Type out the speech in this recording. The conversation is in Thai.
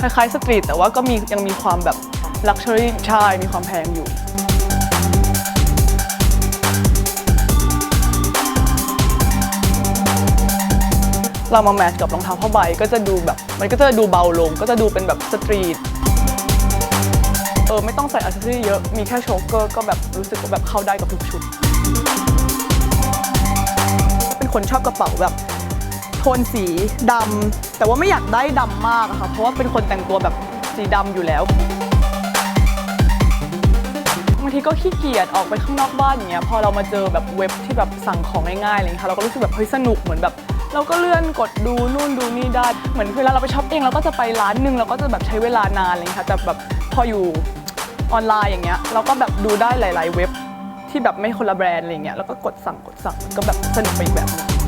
คล้ายๆสตรีทแต่ว่าก็มียังมีความแบบลักชัวรี่ใช่มีความแพงอยู่ เรามาแมทกับรองเท้าผ้าใบก็จะดูแบบ มันก็จะดูเบาลง ก็จะดูเป็นแบบสตรีทเออไม่ต้องใส่อัซเซอรี่เยอะมีแค่โชกเกอร์ก็แบบรู้สึกว่าแบบเข้าได้กับทุกชุด เป็นคนชอบกระเป๋าแบบ โทนสีดำแต่ว่าไม่อยากได้ดำมากอะค่ะ เพราะว่าเป็นคนแต่งตัวแบบสีดำอยู่แล้วบางทีก็ขี้เกียจออกไปข้างนอกบ้านอย่างเงี้ยพอเรามาเจอแบบเว็บที่แบบสั่งของง่ายๆอะไรเงี้ยค่ะเราก็รู้สึกแบบเฮ้ยสนุกเหมือนแบบ เราก็เลื่อนกดดูนู่นดูนี่ได้เหมือนเวลาเราไปช็อปเองเราก็จะไปร้านหนึ่งเราก็จะแบบใช้เวลานานอะไรเงี้ยค่ะแต่แบบพออยู่ออนไลน์อย่างเงี้ยเราก็แบบดูได้หลาย ๆ เว็บที่แบบไม่คนละแบรนด์อะไรเงี้ยแล้วก็กดสั่งกดสั่งก็แบบสนุกไปอีกแบบนึง